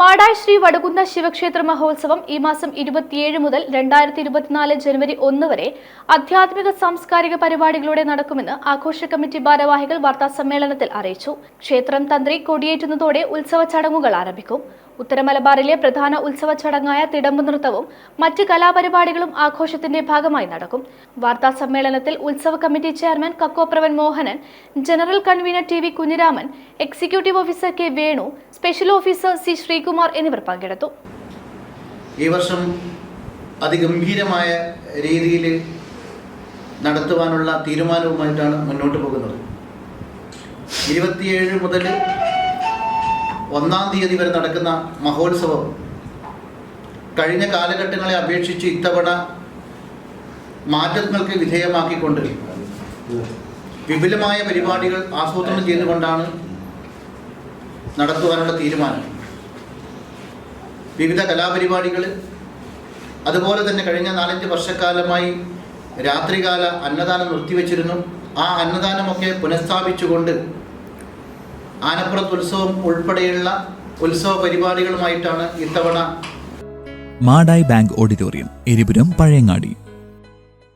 മാടായി ശ്രീ വടുകുന്ന ശിവക്ഷേത്ര മഹോത്സവം ഈ മാസം ഇരുപത്തിയേഴ് മുതൽ രണ്ടായിരത്തി ഇരുപത്തിനാല് ജനുവരി ഒന്ന് വരെ ആധ്യാത്മിക സാംസ്കാരിക പരിപാടികളോടെ നടക്കുമെന്ന് ആഘോഷ കമ്മിറ്റി ഭാരവാഹികൾ വാർത്താ സമ്മേളനത്തിൽ അറിയിച്ചു. ക്ഷേത്രം തന്ത്രി കൊടിയേറ്റുന്നതോടെ ഉത്സവ ചടങ്ങുകൾ ആരംഭിക്കും. ഉത്തര മലബാറിലെ പ്രധാന ഉത്സവ ചടങ്ങായ തിടമ്പ് നൃത്തവും മറ്റ് കലാപരിപാടികളും ആഘോഷത്തിന്റെ ഭാഗമായി നടക്കും. വാർത്താ സമ്മേളനത്തിൽ ഉത്സവ committee chairman Kakkopravan Mohanan general convener T V Kunhiraman executive officer K Venu special officer C Sreekumar എന്നിവർ പങ്കെടുത്തു. ഈ വർഷം അതിഗംഭീരമായ രീതിയിൽ നടത്തുവാനുള്ള തീരുമാനവുമായിട്ടാണ് മുന്നോട്ട് പോകുന്നത്. ഇരുപത്തിയേഴ് മുതൽ ഒന്നാം തീയതി വരെ നടക്കുന്ന മഹോത്സവം. കഴിഞ്ഞ കാലഘട്ടങ്ങളെ അപേക്ഷിച്ച് ഇത്തവണ മാറ്റങ്ങൾക്ക് വിധേയമാക്കിക്കൊണ്ട് വിപുലമായ പരിപാടികൾ ആസൂത്രണം ചെയ്തുകൊണ്ടാണ് നടത്തുവാനുള്ള തീരുമാനം. വിവിധ കലാപരിപാടികൾ അതുപോലെ തന്നെ കഴിഞ്ഞ നാലഞ്ച് വർഷക്കാലമായി രാത്രികാല അന്നദാനം നിർത്തിവെച്ചിരുന്നു. ആ അന്നദാനമൊക്കെ പുനഃസ്ഥാപിച്ചുകൊണ്ട് ആനപ്പുറത്ത് ഉത്സവം ഉൾപ്പെടെയുള്ള ഉത്സവ പരിപാടികളുമായിട്ടാണ് ഇത്തവണ മാടായി ബാങ്ക് ഓഡിറ്റോറിയം എരിപുരം പഴയങ്ങാടി.